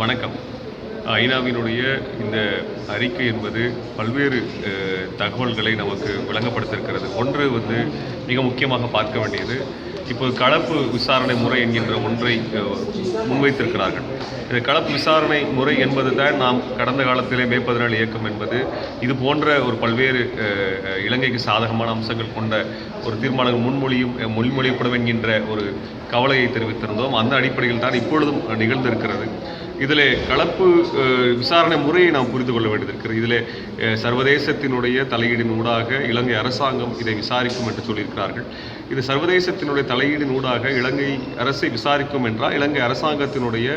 வணக்கம். ஐநாவினுடைய இந்த அறிக்கை என்பது பல்வேறு தகவல்களை நமக்கு விளங்கப்படுத்திருக்கிறது. ஒன்று வந்து மிக முக்கியமாக பார்க்க வேண்டியது இப்போது கலப்பு விசாரணை முறை என்கின்ற ஒன்றை முன்வைத்திருக்கிறார்கள். இந்த கலப்பு விசாரணை முறை என்பது தான் நாம் கடந்த காலத்திலே மே பதினாலு இயக்கம் என்பது. இது போன்ற ஒரு பல்வேறு இலங்கைக்கு சாதகமான அம்சங்கள் கொண்ட ஒரு தீர்மானங்கள் முன்மொழியும் முன்மொழியப்படும் என்கின்ற ஒரு கவலையை தெரிவித்திருந்தோம். அந்த அடிப்படையில் தான் இப்பொழுதும் நிகழ்ந்திருக்கிறது. இதில் கலப்பு விசாரணை முறையை நாம் புரிந்து கொள்ள வேண்டியிருக்கிறது இதில் சர்வதேசத்தினுடைய தலையீடின் ஊடாக இலங்கை அரசாங்கம் இதை விசாரிக்கும் என்று சொல்லியிருக்கிறார்கள். இது சர்வதேசத்தினுடைய தலையீடின் ஊடாக இலங்கை அரசை விசாரிக்கும் என்றால் இலங்கை அரசாங்கத்தினுடைய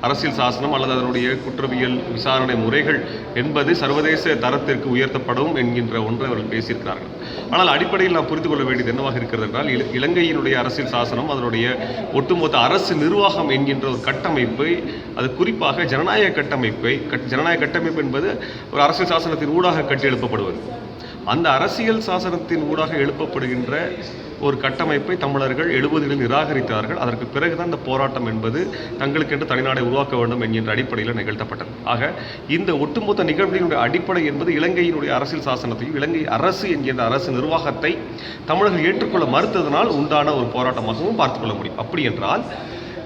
அரசியல் சாசனம் அல்லது அதனுடைய குற்றவியல் விசாரணை முறைகள் என்பது சர்வதேச தரத்திற்கு உயர்த்தப்படும் என்கின்ற ஒன்றை அவர்கள் பேசியிருக்கிறார்கள். ஆனால் அடிப்படையில் நாம் புரிந்து கொள்ள வேண்டியது என்னவாக இருக்கிறது என்றால் இல- இலங்கையினுடைய அரசியல் சாசனம் அதனுடைய ஒட்டுமொத்த அரசு நிர்வாகம் என்கின்ற ஒரு கட்டமைப்பை அது குறிப்பாக ஜனநாயக கட்டமைப்பை கட்- ஜனநாயக கட்டமைப்பு என்பது ஒரு அரசியல் சாசனத்தின் ஊடாக கட்டி எழுப்பப்படுவது அந்த அரசியல் சாசனத்தின் ஊடாக எழுப்பப்படுகின்ற ஒரு கட்டமைப்பை தமிழர்கள் எழுபதுகளில் நிராகரித்தார்கள். அதற்கு பிறகுதான் இந்த போராட்டம் என்பது தங்களுக்கென்று தனிநாடை உருவாக்க வேண்டும் என்கின்ற அடிப்படையில் நிகழ்த்தப்பட்டது. ஆக இந்த ஒட்டுமொத்த நிகழ்வினுடைய அடிப்படை என்பது இலங்கையினுடைய அரசியல் சாசனத்தையும் இலங்கை அரசு என்கின்ற அரசு நிர்வாகத்தை தமிழர்கள் ஏற்றுக்கொள்ள மறுத்ததனால் உண்டான ஒரு போராட்டமாகவும் பார்த்துக்கொள்ள முடியும். அப்படி என்றால்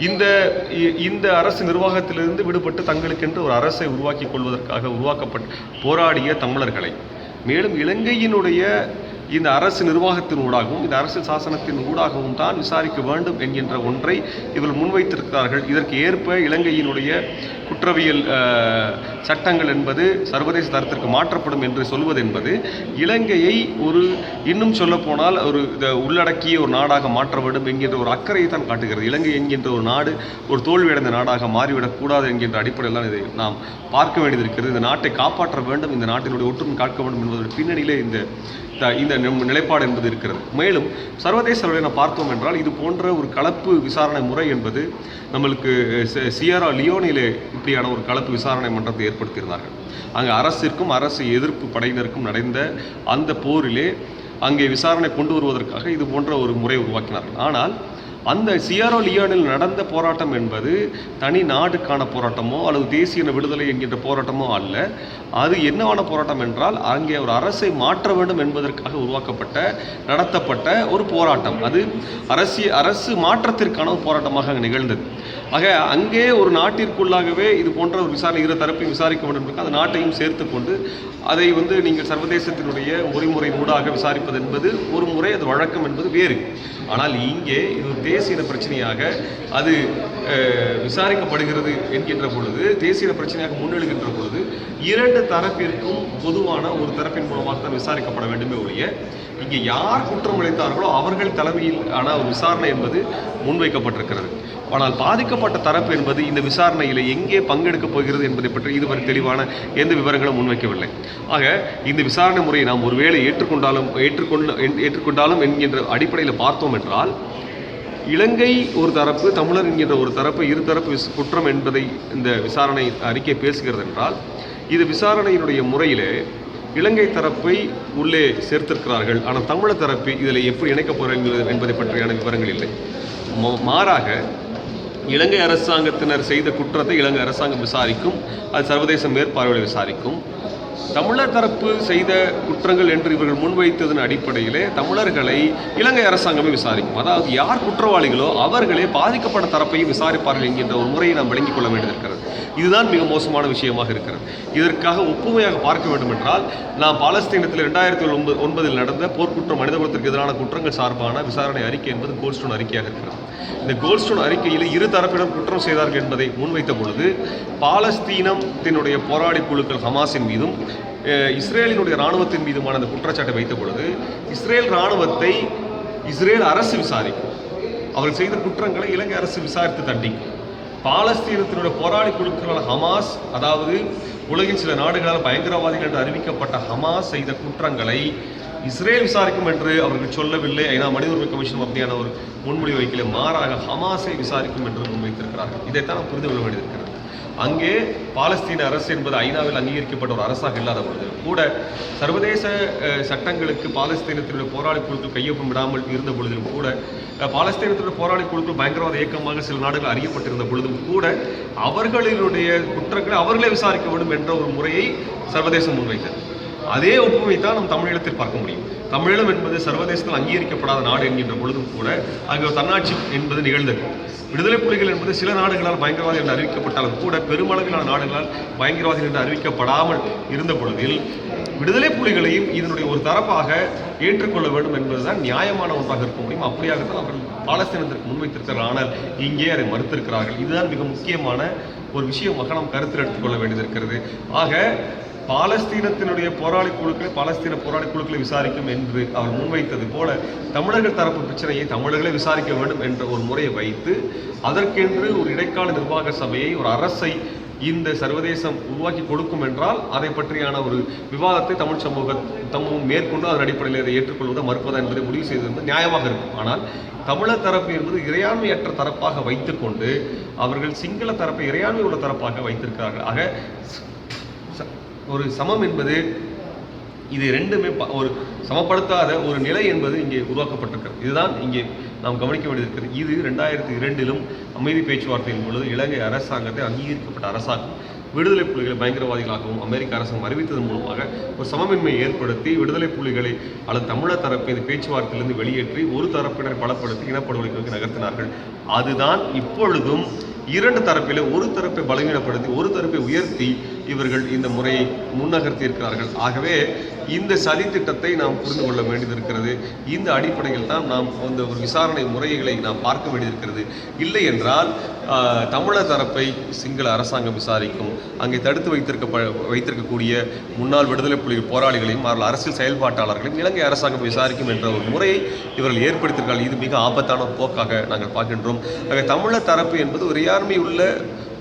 இந்த இ- இந்த அரசு நிர்வாகத்திலிருந்து விடுபட்டு தங்களுக்கென்று ஒரு அரசை உருவாக்கி கொள்வதற்காக உருவாக்கப்பட்டு போராடிய தமிழர்களை மேலும் இலங்கையினுடைய இந்த அரசு நிர்வாகத்தின் ஊடாகவும் இந்த அரசியல் சாசனத்தின் ஊடாகவும் தான் விசாரிக்க வேண்டும் என்கின்ற ஒன்றை இவர்கள் முன்வைத்திருக்கிறார்கள். இதற்கு ஏற்ப இலங்கையினுடைய குற்றவியல் சட்டங்கள் என்பது சர்வதேச தரத்திற்கு மாற்றப்படும் என்று சொல்வது என்பது இலங்கையை ஒரு இன்னும் சொல்லப்போனால் ஒரு உள்ளடக்கிய ஒரு நாடாக மாற்ற வேண்டும் என்கின்ற ஒரு அக்கறையை தான் காட்டுகிறது. இலங்கை என்கின்ற ஒரு நாடு ஒரு தோல்வியடைந்த நாடாக மாறிவிடக்கூடாது என்கின்ற அடிப்படையில் தான் இதை நாம் பார்க்க வேண்டியது இருக்கிறது. இந்த நாட்டை காப்பாற்ற வேண்டும் இந்த நாட்டினுடைய ஒற்றுமை காக்க வேண்டும் என்பதோட பின்னணியிலே இந்த த- இந்த நிலைப்பாடு என்பது இருக்கிறது. மேலும் சர்வதேச அளவில் நாம் பார்த்தோம் என்றால் இது போன்ற ஒரு கலப்பு விசாரணை முறை என்பது நம்மளுக்கு சியரா லியோனிலே இப்படியான ஒரு கலப்பு விசாரணை மன்றத்தை ஏற்படுத்தியிருந்தார்கள். அங்கே அரசிற்கும் அரசு எதிர்ப்பு படையினருக்கும் நடந்த அந்த போரிலே அங்கே விசாரணை கொண்டு வருவதற்காக இது போன்ற ஒரு முறை உருவாக்கினார்கள். ஆனால் அந்த சியாரோ லியோனில் நடந்த போராட்டம் என்பது தனி நாடுக்கான போராட்டமோ அல்லது தேசிய விடுதலை என்கின்ற போராட்டமோ அல்ல. அது என்னவான போராட்டம் என்றால் அங்கே ஒரு அரசை மாற்ற வேண்டும் என்பதற்காக உருவாக்கப்பட்ட நடத்தப்பட்ட ஒரு போராட்டம். அது அரசிய அரசு மாற்றத்திற்கான ஒரு போராட்டமாக அங்கே நிகழ்ந்தது. ஆக அங்கே ஒரு நாட்டிற்குள்ளாகவே இது போன்ற ஒரு விசாரணை இரு தரப்பையும் விசாரிக்க வேண்டும் என்பதற்கு அந்த நாட்டையும் சேர்த்து கொண்டு அதை வந்து நீங்கள் சர்வதேசத்தினுடைய பொறிமுறை ஊடாக விசாரிப்பது என்பது ஒரு முறை அது வழக்கம் என்பது வேறு. ஆனால் இங்கே இது ஒரு தேசிய பிரச்சனையாக அது விசாரிக்கப்படுகிறது என்கின்ற பொழுது தேசிய பிரச்சனையாக முன்னெழுகின்ற பொழுது இரண்டு தரப்பிற்கும் பொதுவான ஒரு தரப்பின் மூலமாக தான் விசாரிக்கப்பட வேண்டுமே ஒழிய இங்கே யார் குற்றம் இழைத்தார்களோ அவர்கள் தலைமையில் ஆனால் ஒரு விசாரணை என்பது முன்வைக்கப்பட்டிருக்கிறது. ஆனால் பாதிக்கப்பட்ட தரப்பு என்பது இந்த விசாரணையில் எங்கே பங்கெடுக்கப் போகிறது என்பதை பற்றி இதுவரை தெளிவான எந்த விவரங்களும் முன்வைக்கவில்லை. ஆக இந்த விசாரணை முறையை நாம் ஒருவேளை ஏற்றுக்கொண்டாலும் ஏற்றுக்கொண்டு ஏற்றுக்கொண்டாலும் என்கின்ற அடிப்படையில் பார்த்தோம் என்றால் இலங்கை ஒரு தரப்பு தமிழர் என்கின்ற ஒரு தரப்பு இரு தரப்பு குற்றம் என்பதை இந்த விசாரணை அறிக்கை பேசுகிறது என்றால் இது விசாரணையினுடைய முறையிலே இலங்கை தரப்பை உள்ளே சேர்த்திருக்கிறார்கள். ஆனால் தமிழர் தரப்பு இதில் எப்படி இணைக்கப் போகிறார்கள் என்பதை பற்றியான விவரங்கள் இல்லை. ம- மாறாக இலங்கை அரசாங்கத்தினர் செய்த குற்றத்தை இலங்கை அரசாங்கம் விசாரிக்கும் அது சர்வதேச மேற்பார்வையில் விசாரிக்கும். தமிழர் தரப்பு செய்த குற்றங்கள் என்று இவர்கள் முன்வைத்ததன் அடிப்படையிலே தமிழர்களை இலங்கை அரசாங்கமே விசாரிக்கும். அதாவது யார் குற்றவாளிகளோ அவர்களே பாதிக்கப்பட்ட தரப்பையும் விசாரிப்பார்கள் என்கின்ற ஒரு முறையை நாம் விளங்கிக் கொள்ள வேண்டியிருக்கிறது இதுதான் மிக மோசமான விஷயமாக இருக்கிறது. இதற்காக ஒப்புமையாக பார்க்க வேண்டும் என்றால் நாம் பாலஸ்தீனத்தில் ரெண்டாயிரத்தி ஒன்பது ஒன்பதில் நடந்த போர்க்குற்றம் மனிதகுலத்திற்கு எதிரான குற்றங்கள் சார்பான விசாரணை அறிக்கை என்பது கோல்ஸ்டோன் அறிக்கையாக இருக்கிறது. இந்த கோல்ஸ்டோன் அறிக்கையில் இரு தரப்பிடம் குற்றம் செய்தார்கள் என்பதை முன்வைத்த பொழுது பாலஸ்தீனத்தினுடைய போராடி குழுக்கள் ஹமாஸின் மீதும் இஸ்ரேலினுடைய இராணுவத்தின் மீதுமான அந்த குற்றச்சாட்டை வைத்த பொழுது இஸ்ரேல் இராணுவத்தை இஸ்ரேல் அரசு விசாரிக்கும். அவர்கள் செய்த குற்றங்களை இலங்கை அரசு விசாரித்து தண்டிக்கும். பாலஸ்தீனத்தினுடைய போராளி குழுக்களான ஹமாஸ் அதாவது உலகின் சில நாடுகளால் பயங்கரவாதிகள் என்று அறிவிக்கப்பட்ட ஹமாஸ் செய்த குற்றங்களை இஸ்ரேல் விசாரிக்கும் என்று அவர்கள் சொல்லவில்லை. ஐநா மனித உரிமை கமிஷன் அப்படியான ஒரு முன்மொழி வைக்கல. மாறாக ஹமாஸை விசாரிக்கும் என்று முன்வைத்திருக்கிறார்கள். இதைத்தான் புரிந்து கொள்ள வேண்டியிருக்கிறது அங்கே பாலஸ்தீன அரசு என்பது ஐநாவில் அங்கீகரிக்கப்பட்ட ஒரு அரசாக இல்லாத பொழுது கூட சர்வதேச சட்டங்களுக்கு பாலஸ்தீனத்தினுடைய போராளி குழுக்கள் கையொப்பம் விடாமல் இருந்த பொழுதிலும் கூட பாலஸ்தீனத்தினுடைய போராளி குழுக்கள் பயங்கரவாத இயக்கமாக சில நாடுகள் அறியப்பட்டிருந்த பொழுதும் கூட அவர்களினுடைய குற்றங்களை அவர்களே விசாரிக்க வேண்டும் என்ற ஒரு முறையை சர்வதேசம் முன்வைத்தது. அதே ஒப்புமை தான் நம் தமிழீழத்தில் பார்க்க முடியும். தமிழீழம் என்பது சர்வதேசத்தில் அங்கீகரிக்கப்படாத நாடு என்கின்ற பொழுதும் கூட அங்கே ஒரு தன்னாட்சி என்பது நிகழ்ந்தது. விடுதலை புலிகள் என்பது சில நாடுகளால் பயங்கரவாதி என்று அறிவிக்கப்பட்டாலும் கூட பெருமளவிலான நாடுகளால் பயங்கரவாதி என்று அறிவிக்கப்படாமல் இருந்த பொழுதில் விடுதலை புலிகளையும் இதனுடைய ஒரு தரப்பாக ஏற்றுக்கொள்ள வேண்டும் என்பதுதான் நியாயமான ஒன்றாக இருக்க முடியும். அப்படியாகத்தான் அவர்கள் பாலஸ்தீனத்திற்கு முன்வைத்திருக்கிறார்கள். ஆனால் இங்கே அதை மறுத்திருக்கிறார்கள். இதுதான் மிக முக்கியமான ஒரு விஷயமாக நாம் கருத்தில் எடுத்துக்கொள்ள வேண்டியது இருக்கிறது. ஆக பாலஸ்தீனத்தினுடைய போராளி குழுக்களை பாலஸ்தீன போராளி குழுக்களை விசாரிக்கும் என்று அவர் முன்வைத்தது போல தமிழர்கள் தரப்பு பிரச்சனையை தமிழர்களே விசாரிக்க வேண்டும் என்ற ஒரு முறையை வைத்து அதற்கென்று ஒரு இடைக்கால நிர்வாக சபையை ஒரு அரசை இந்த சர்வதேசம் உருவாக்கி கொடுக்கும் என்றால் அதை பற்றியான ஒரு விவாதத்தை தமிழ் சமூக சமூகம் மேற்கொண்டு அதன் அடிப்படையில் அதை ஏற்றுக்கொள்வதை மறுப்பதா என்பதை முடிவு செய்திருந்தது நியாயமாக இருக்கும். ஆனால் தமிழர் தரப்பு என்பது இறையாண்மையற்ற தரப்பாக வைத்துக்கொண்டு அவர்கள் சிங்கள தரப்பை இறையாண்மை உள்ள தரப்பாக வைத்திருக்கிறார்கள். ஆக ஒரு சமம் என்பது இது ரெண்டுமே ப- ஒரு சமப்படுத்தாத ஒரு நிலை என்பது இங்கே உருவாக்கப்பட்டிருக்கிறது. இதுதான் இங்கே நாம் கவனிக்க வேண்டியிருக்கிறது இது ரெண்டாயிரத்தி இரண்டிலும் அமைதி பேச்சுவார்த்தையின் பொழுது இலங்கை அரசாங்கத்தை அங்கீகரிக்கப்பட்ட அரசாங்கம். விடுதலை புலிகளை பயங்கரவாதிகளாகவும் அமெரிக்க அரசாங்கம் அறிவித்ததன் மூலமாக ஒரு சமமின்மையை ஏற்படுத்தி விடுதலை புலிகளை அல்லது தமிழர் தரப்பை இந்த பேச்சுவார்த்தையிலிருந்து வெளியேற்றி ஒரு தரப்பினரை பலப்படுத்தி இனப்படுகொலைக்கு நோக்கி நகர்த்தினார்கள். அதுதான் இப்பொழுதும் இரண்டு தரப்பிலே ஒரு தரப்பை பலவீனப்படுத்தி ஒரு தரப்பை உயர்த்தி இவர்கள் இந்த முறையை முன்னகர்த்தி இருக்கிறார்கள் ஆகவே இந்த சதி திட்டத்தை நாம் புரிந்து கொள்ள வேண்டியது இருக்கிறது இந்த அடிப்படையில் தான் நாம் அந்த ஒரு விசாரணை முறைகளை நாம் பார்க்க வேண்டியிருக்கிறது. இல்லை என்றால் தமிழர் தரப்பை சிங்கள அரசாங்கம் விசாரிக்கும். அங்கே தடுத்து வைத்திருக்க வைத்திருக்கக்கூடிய முன்னாள் விடுதலை புலிகள் போராளிகளையும் அவர்கள் அரசியல் செயல்பாட்டாளர்களையும் இலங்கை அரசாங்கம் விசாரிக்கும் என்ற ஒரு முறையை இவர்கள் ஏற்படுத்தியிருக்கிறார்கள். இது மிக ஆபத்தான போக்காக நாங்கள் பார்க்கின்றோம். ஆக தமிழர் தரப்பு என்பது ஒரு யாருமே உள்ள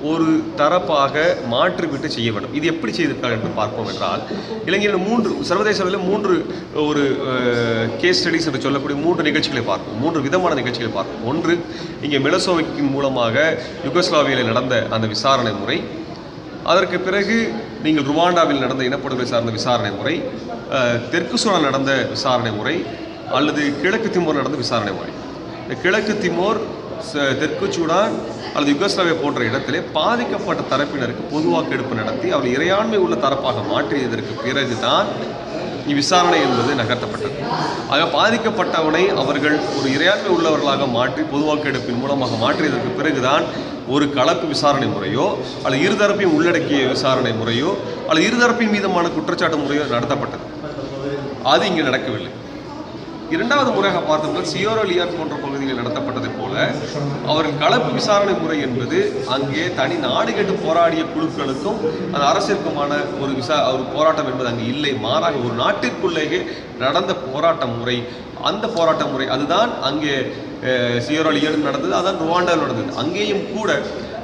ஒரு தரப்பாக மாற்றிவிட்டு செய்ய வேண்டும். இது எப்படி செய்திருக்கார்கள் என்று பார்ப்போம் என்றால் இலங்கையில் மூன்று சர்வதேச அளவில் மூன்று ஒரு கேஸ் ஸ்டடிஸ் என்று சொல்லக்கூடிய மூன்று நிகழ்ச்சிகளை பார்ப்போம். மூன்று விதமான நிகழ்ச்சிகளை பார்ப்போம். ஒன்று இங்கே மிலசோவிக்கின் மூலமாக யுகஸ்லாவியில் நடந்த அந்த விசாரணை முறை. அதற்கு பிறகு நீங்கள் ருவாண்டாவில் நடந்த இனப்படுகொலை சார்ந்த விசாரணை முறை. தெற்கு சூழல் நடந்த விசாரணை முறை. அல்லது கிழக்கு திமோர் நடந்த விசாரணை முறை. இந்த கிழக்கு திமோர் தெற்கு சூடான் அல்லது யுகோஸ்லாவியா போன்ற இடத்திலே பாதிக்கப்பட்ட தரப்பினருக்கு பொது வாக்கெடுப்பு நடத்தி அவர் இறையாண்மை உள்ள தரப்பாக மாற்றியதற்கு பிறகுதான் இவ்விசாரணை என்பது நகர்த்தப்பட்டது. ஆக பாதிக்கப்பட்டவனை அவர்கள் ஒரு இறையாண்மை உள்ளவர்களாக மாற்றி பொது வாக்கெடுப்பின் மூலமாக மாற்றியதற்கு பிறகுதான் ஒரு கலப்பு விசாரணை முறையோ அல்லது இருதரப்பையும் உள்ளடக்கிய விசாரணை முறையோ அல்லது இருதரப்பின் மீதமான குற்றச்சாட்டு முறையோ நடத்தப்பட்டது. அது இங்கே நடக்கவில்லை. இரண்டாவது முறையாக பார்த்தோம்னா சியோரோலியா போன்ற பகுதிகளில் நடத்தப்பட்டதை போல அவர்கள் கலப்பு விசாரணை முறை என்பது அங்கே தனி நாடு கேட்டு போராடிய குழுக்களுக்கும் அந்த அரசிற்குமான ஒரு விசா ஒரு போராட்டம் என்பது அங்கே இல்லை. மாறாக ஒரு நாட்டிற்குள்ளேயே நடந்த போராட்ட முறை அந்த போராட்ட முறை அதுதான் அங்கே அஹ், நடந்தது அதான் ருவாண்டாவில் நடந்தது. அங்கேயும் கூட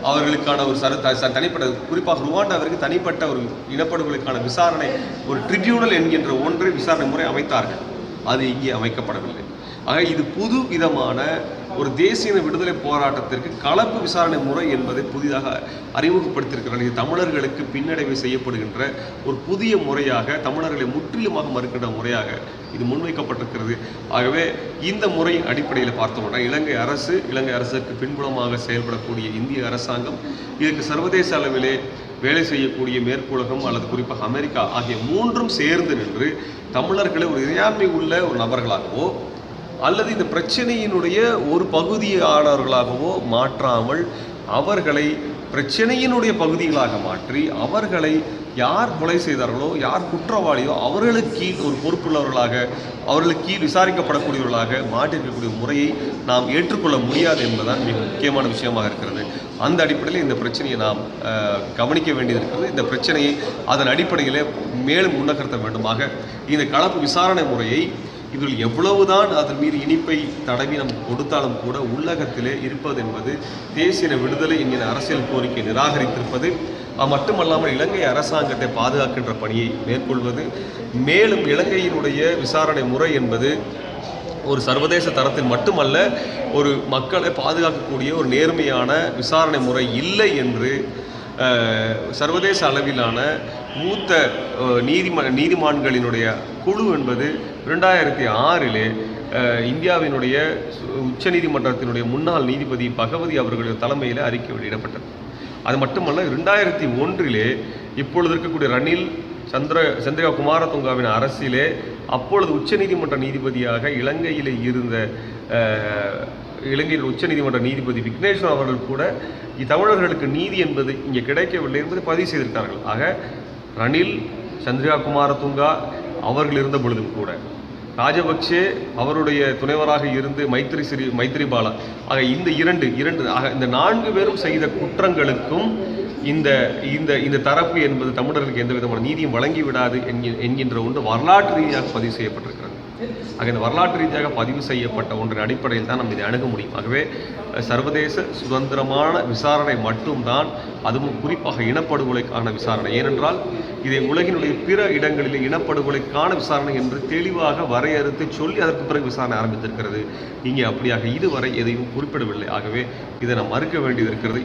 அவர்களுக்கான ஒரு சர த- தனிப்பட்ட குறிப்பாக ருவாண்டாவிற்கு தனிப்பட்ட ஒரு இனப்படுகொலைக்கான விசாரணை ஒரு ட்ரிபியூனல் என்கின்ற ஒன்றை விசாரணை முறை அமைத்தார்கள். அது இங்கே அமைக்கப்படவில்லை. ஆக இது புது விதமான ஒரு தேசிய விடுதலை போராட்டத்திற்கு கலப்பு விசாரணை முறை என்பதை புதிதாக அறிமுகப்படுத்தியிருக்கிறார். இது தமிழர்களுக்கு பின்னடைவு செய்யப்படுகின்ற ஒரு புதிய முறையாக தமிழர்களை முற்றிலுமாக மறுக்கின்ற முறையாக இது முன்வைக்கப்பட்டிருக்கிறது. ஆகவே இந்த முறையின் அடிப்படையில் பார்த்தோம்னா இலங்கை அரசு இலங்கை அரசுக்கு பின்புலமாக செயல்படக்கூடிய இந்திய அரசாங்கம் இதற்கு சர்வதேச அளவிலே வேலை செய்யக்கூடிய மேற்குலகம் அல்லது குறிப்பாக அமெரிக்கா ஆகிய மூன்றும் சேர்ந்து நின்று தமிழர்களை ஒரு இறையாண்மை உள்ள ஒரு நபர்களாகவோ அல்லது இந்த பிரச்சனையினுடைய ஒரு பகுதியாளர்களாகவோ மாற்றாமல் அவர்களை பிரச்சனையினுடைய பகுதிகளாக மாற்றி அவர்களை யார் கொலை செய்தார்களோ யார் குற்றவாளியோ அவர்களுக்கு கீழ் ஒரு பொறுப்புள்ளவர்களாக அவர்களுக்கு கீழ் விசாரிக்கப்படக்கூடியவர்களாக மாற்றிருக்கக்கூடிய முறையை நாம் ஏற்றுக்கொள்ள முடியாது என்பதுதான் மிக முக்கியமான விஷயமாக இருக்கிறது. அந்த அடிப்படையில் இந்த பிரச்சனையை நாம் கவனிக்க வேண்டியது இருக்கிறது. இந்த பிரச்சனையை அதன் அடிப்படையில் மேலும் முன்னகர்த்த வேண்டுமாக இந்த கலப்பு விசாரணை முறையை இதில் எவ்வளவுதான் அதன் மீது இனிப்பை தடவி நம் கொடுத்தாலும் கூட உள்ளகத்திலே இருப்பது என்பது தேசிய விடுதலை என்கிற அரசியல் கோரிக்கை நிராகரித்திருப்பது அது மட்டுமல்லாமல் இலங்கை அரசாங்கத்தை பாதுகாக்கின்ற பணியை மேற்கொள்வது மேலும் இலங்கையினுடைய விசாரணை முறை என்பது ஒரு சர்வதேச தரத்தில் மட்டுமல்ல ஒரு மக்களை பாதுகாக்கக்கூடிய ஒரு நேர்மையான விசாரணை முறை இல்லை என்று சர்வதேச அளவிலான மூத்த நீதிம நீதிமான்களினுடைய குழு என்பது ரெண்டாயிரத்தி ஆறிலே இந்தியாவினுடைய சு- உச்சநீதிமன்றத்தினுடைய முன்னாள் நீதிபதி பகவதி அவர்களுடைய தலைமையில் அறிக்கை வெளியிடப்பட்டது. அது மட்டுமல்ல ரெண்டாயிரத்தி ஒன்றிலே இப்பொழுது இருக்கக்கூடிய ரணில் சந்திர சந்திரிகா குமாரதுங்காவின் அரசிலே அப்பொழுது உச்சநீதிமன்ற நீதிபதியாக இலங்கையில் இருந்த இலங்கையில் உச்சநீதிமன்ற நீதிபதி விக்னேஸ்வரன் அவர்கள் கூட தமிழர்களுக்கு நீதி என்பது இங்கே கிடைக்கவில்லை என்பதை பதிவு செய்திருக்கார்கள் ஆக ரணில் சந்திரிகா குமாரதுங்கா அவர்கள் இருந்த பொழுதும் கூட. ராஜபக்சே அவருடைய துணைவராக இருந்து மைத்திரி சிறி மைத்திரிபால ஆக இந்த இரண்டு இரண்டு ஆக இந்த நான்கு பேரும் செய்த குற்றங்களுக்கும் இந்த இந்த இந்த தரப்பு என்பது தமிழர்களுக்கு எந்த விதமான நீதியும் வழங்கி விடாது என்கின்ற ஒன்று வரலாற்று ரீதியாக பதிவு செய்யப்பட்டிருக்கிறது. ஆக இந்த வரலாற்று ரீதியாக பதிவு செய்யப்பட்ட ஒன்றின் அடிப்படையில் தான் நம்ம இதை அணுக முடியும். ஆகவே சர்வதேச சுதந்திரமான விசாரணை மட்டும்தான் அதுவும் குறிப்பாக இனப்படுகொலைக்கான விசாரணை. ஏனென்றால் இதை உலகினுடைய பிற இடங்களிலே இனப்படுகொலைக்கான விசாரணை என்று தெளிவாக வரையறுத்து சொல்லி அதற்கு பிறகு விசாரணை ஆரம்பித்திருக்கிறது. இங்கே அப்படியாக இதுவரை எதையும் குறிப்பிடவில்லை. ஆகவே இதை நாம் மறுக்க வேண்டியது இருக்கிறது.